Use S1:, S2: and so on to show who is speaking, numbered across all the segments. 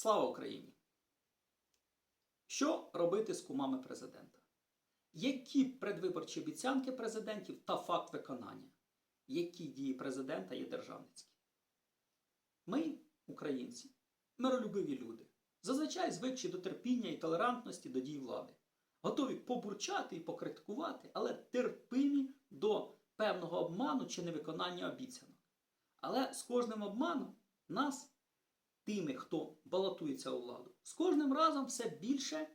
S1: Слава Україні! Що робити з кумами президента? Які предвиборчі обіцянки президентів та факт виконання? Які дії президента є державницькі? Ми, українці, миролюбиві люди, зазвичай звикші до терпіння і толерантності до дій влади, готові побурчати і покритикувати, але терпимі до певного обману чи невиконання обіцянок. Але з кожним обманом нас, тими, хто балотується у владу, з кожним разом все більше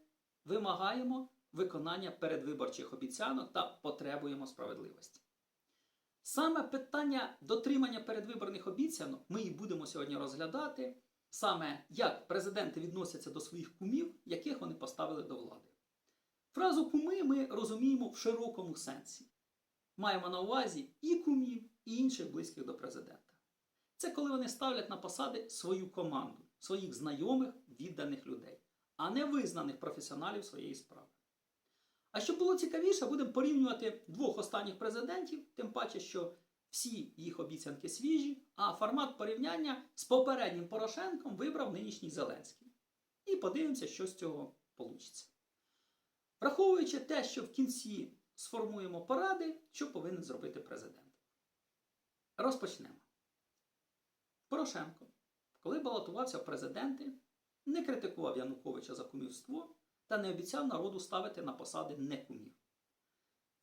S1: вимагаємо виконання передвиборчих обіцянок та потребуємо справедливості. Саме питання дотримання передвиборних обіцянок ми і будемо сьогодні розглядати, саме як президенти відносяться до своїх кумів, яких вони поставили до влади. Фразу куми ми розуміємо в широкому сенсі. Маємо на увазі і кумів, і інших близьких до президента. Це коли вони ставлять на посади свою команду, своїх знайомих, відданих людей, а не визнаних професіоналів своєї справи. А щоб було цікавіше, будемо порівнювати двох останніх президентів, тим паче, що всі їх обіцянки свіжі, а формат порівняння з попереднім Порошенком вибрав нинішній Зеленський. І подивимося, що з цього вийде. Враховуючи те, що в кінці сформуємо поради, що повинен зробити президент. Розпочнемо. Порошенко, коли балотувався в президенти, не критикував Януковича за кумівство та не обіцяв народу ставити на посади не кумів.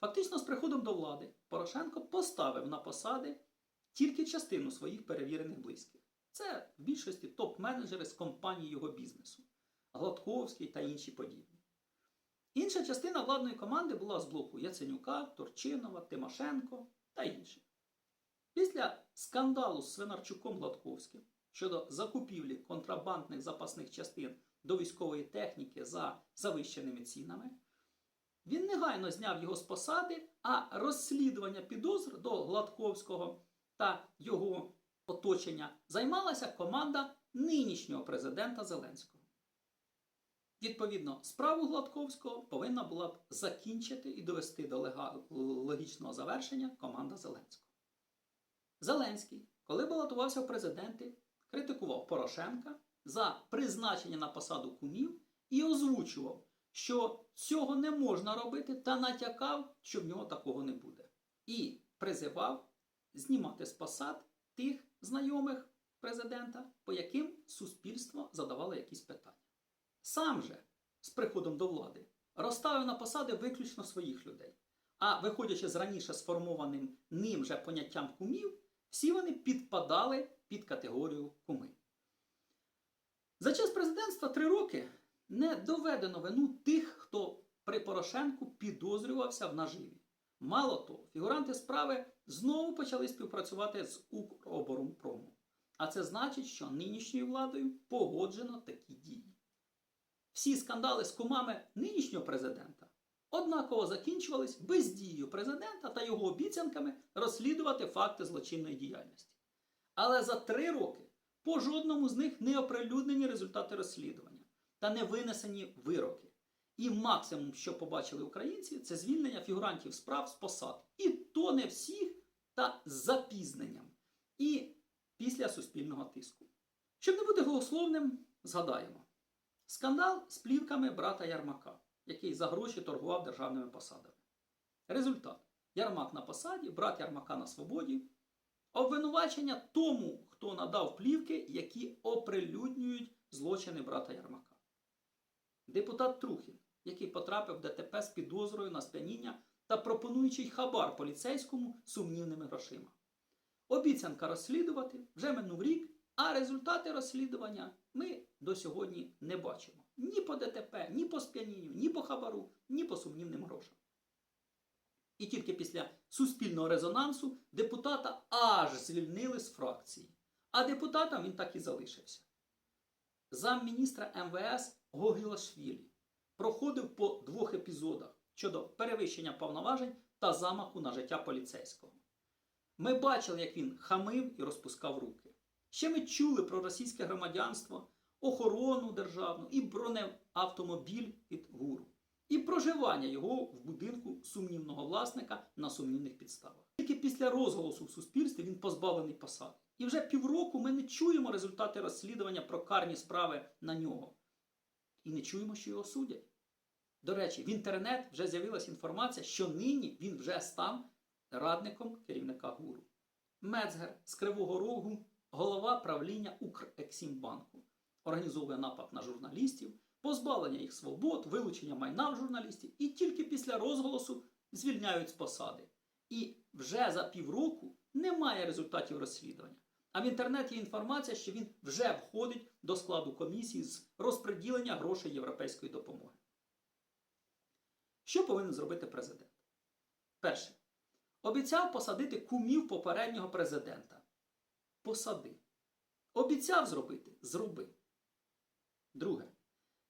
S1: Фактично, з приходом до влади Порошенко поставив на посади тільки частину своїх перевірених близьких. Це в більшості топ-менеджери з компаній його бізнесу, Гладковський та інші подібні. Інша частина владної команди була з блоку Яценюка, Турчинова, Тимошенко та інших. Після скандалу з Свинарчуком Гладковським щодо закупівлі контрабандних запасних частин до військової техніки за завищеними цінами, він негайно зняв його з посади, а розслідування підозр до Гладковського та його оточення займалася команда нинішнього президента Зеленського. Відповідно, справу Гладковського повинна була б закінчити і довести до логічного завершення команда Зеленського. Зеленський, коли балотувався в президенти, критикував Порошенка за призначення на посаду кумів і озвучував, що цього не можна робити, та натякав, що в нього такого не буде. І призивав знімати з посад тих знайомих президента, по яким суспільство задавало якісь питання. Сам же з приходом до влади розставив на посади виключно своїх людей. А виходячи з раніше сформованим ним же поняттям кумів, всі вони підпадали під категорію куми. За час президентства три роки не доведено вину тих, хто при Порошенку підозрювався в наживі. Мало того, фігуранти справи знову почали співпрацювати з Укроборонпромом. А це значить, що нинішньою владою погоджено такі дії. Всі скандали з кумами нинішнього президента однаково закінчувались бездією президента та його обіцянками розслідувати факти злочинної діяльності. Але за три роки по жодному з них не оприлюднені результати розслідування та не винесені вироки. І максимум, що побачили українці, це звільнення фігурантів справ з посад. І то не всіх, та з запізненням. І після суспільного тиску. Щоб не бути голословним, згадаємо. Скандал з плівками брата Ярмака, який за гроші торгував державними посадами. Результат: Ярмак на посаді, брат Ярмака на свободі. Обвинувачення тому, хто надав плівки, які оприлюднюють злочини брата Ярмака. Депутат Трухін, який потрапив в ДТП з підозрою на сп'яніння та пропонуючий хабар поліцейському сумнівними грошима. Обіцянка розслідувати вже минув рік, а результати розслідування ми до сьогодні не бачимо. Ні по ДТП, ні по сп'янінню, ні по хабару, ні по сумнівним грошам. І тільки після суспільного резонансу депутата аж звільнили з фракції. А депутатом він так і залишився. Замміністра МВС Гогілашвілі проходив по двох епізодах щодо перевищення повноважень та замаху на життя поліцейського. Ми бачили, як він хамив і розпускав руки. Ще ми чули про російське громадянство, охорону державну і бронеавтомобіль від ГУРу. І проживання його в будинку сумнівного власника на сумнівних підставах. Тільки після розголосу в суспільстві він позбавлений посади. І вже півроку ми не чуємо результати розслідування про карні справи на нього. І не чуємо, що його судять. До речі, в інтернет вже з'явилася інформація, що нині він вже став радником керівника ГУРу. Мецгер з Кривого Рогу, голова правління Укрексімбанку, організовує напад на журналістів, позбавлення їх свобод, вилучення майна в журналістів і тільки після розголосу звільняють з посади. І вже за півроку немає результатів розслідування. А в інтернеті є інформація, що він вже входить до складу комісії з розподілення грошей європейської допомоги. Що повинен зробити президент? Перше. Обіцяв посадити кумів попереднього президента. Посади. Обіцяв зробити зроби. Друге.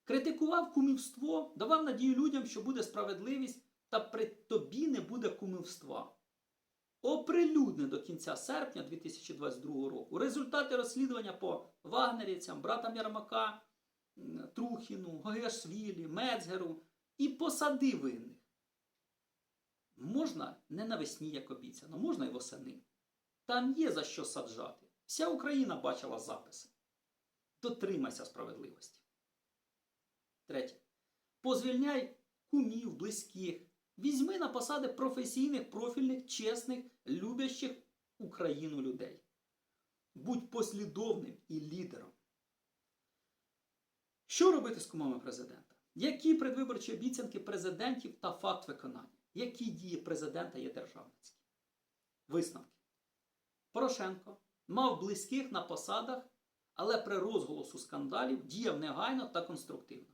S1: Критикував кумівство, давав надію людям, що буде справедливість, та при тобі не буде кумівства. Оприлюдни до кінця серпня 2022 року результати розслідування по Вагнерівцям, братам Ярмака, Трухіну, Гогешвілі, Мецгеру і посади винних. Можна не навесні, як обіцяно, можна й восени. Там є за що саджати. Вся Україна бачила записи. Дотримайся справедливості. Третє. Позвільняй кумів, близьких. Візьми на посади професійних, профільних, чесних, любящих Україну людей. Будь послідовним і лідером. Що робити з кумами президента? Які предвиборчі обіцянки президентів та факт виконання? Які дії президента є державницькі? Висновки. Порошенко мав близьких на посадах, але при розголосу скандалів діяв негайно та конструктивно.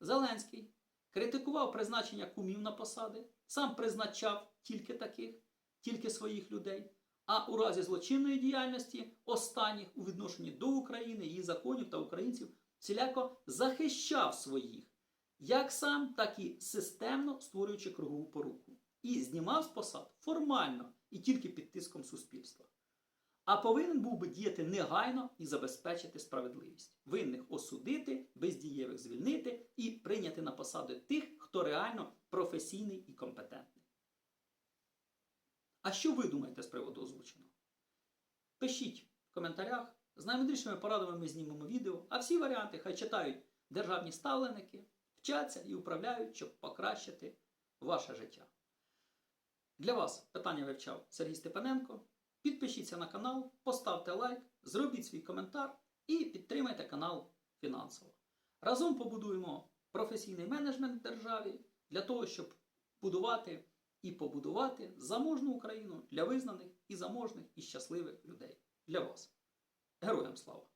S1: Зеленський критикував призначення кумів на посади, сам призначав тільки таких, тільки своїх людей. А у разі злочинної діяльності останніх у відношенні до України, її законів та українців всіляко захищав своїх, як сам, так і системно створюючи кругову поруку. І знімав з посад формально і тільки під тиском суспільства. А повинен був би діяти негайно і забезпечити справедливість. Винних осудити, бездієвих звільнити і прийняти на посади тих, хто реально професійний і компетентний. А що ви думаєте з приводу озвученого? Пишіть в коментарях. З наймудрішими порадами ми знімемо відео, а всі варіанти хай читають державні ставленики, вчаться і управляють, щоб покращити ваше життя. Для вас питання вивчав Сергій Степаненко. Підпишіться на канал, поставте лайк, зробіть свій коментар і підтримайте канал фінансово. Разом побудуємо професійний менеджмент в державі для того, щоб будувати і побудувати заможну Україну для визнаних і заможних і щасливих людей. Для вас. Героям слава!